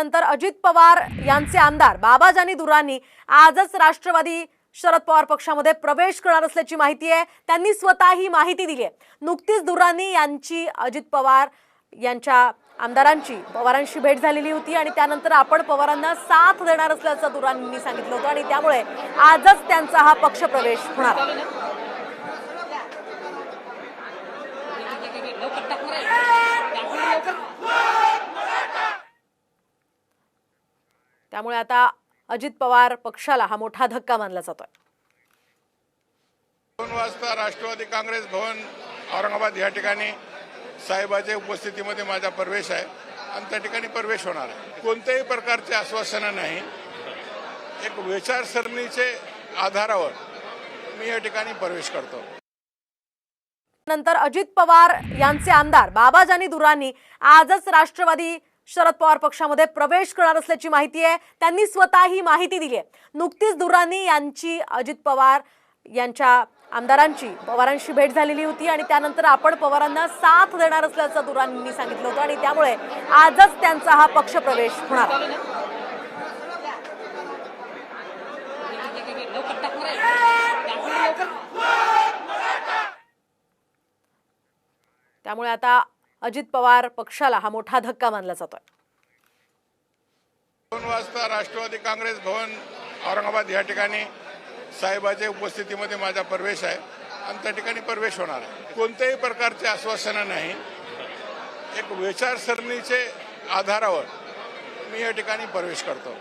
नंतर अजित पवार यांचे आमदार बाबाजानी दुरानी आजच राष्ट्रवादी शरद पवार पक्षामध्ये प्रवेश करणार असल्याची माहिती आहे. त्यांनी स्वतः ही माहिती दिली आहे. नुकतीच दुरानी यांची अजित पवार यांच्या आमदारांची पवारांशी भेट झालेली होती आणि त्यानंतर आपण पवारांना साथ देणार असल्याचं दुरानींनी सांगितलं होतं आणि त्यामुळे आजच त्यांचा हा पक्षप्रवेश होणार आहे. त्यामुळे आता अजित पवार पक्षाला हा मोठा धक्का मानला जातोय. दोन वाजता राष्ट्रवादी काँग्रेस भवन औरंगाबाद या ठिकाणी साहेबाच्या उपस्थितीमध्ये माझा प्रवेश आहे आणि त्या ठिकाणी प्रवेश होणार आहे. कोणत्याही प्रकारचे आश्वासनं नाही. एक विचारसरणीचे आधारावर मी या ठिकाणी प्रवेश करतो. नंतर अजित पवार यांचे आमदार बाबाजानी दुरानी आजच राष्ट्रवादी शरद पवार पक्षामध्ये प्रवेश करणार असल्याची माहिती आहे. त्यांनी स्वतः ही माहिती दिली आहे. नुकतीच दुरानी यांची अजित पवार यांच्या आमदारांची पवारांशी भेट झालेली होती आणि त्यानंतर आपण पवारांना साथ देणार असल्याचं दुरानींनी सांगितलं होतं आणि त्यामुळे आजच त्यांचा हा पक्षप्रवेश होणार त्यामुळे आता अजित पवार पक्षाला हा मोठा धक्का मानला जातोय. दोन वाजता राष्ट्रवादी काँग्रेस भवन औरंगाबाद या ठिकाणी साहेबाच्या उपस्थितीमध्ये माझा प्रवेश आहे. आणि त्या ठिकाणी प्रवेश होणार आहे. कोणत्याही प्रकारचे आश्वासनं नाही. एक विचारसरणीचे आधारावर मी या ठिकाणी प्रवेश करतो.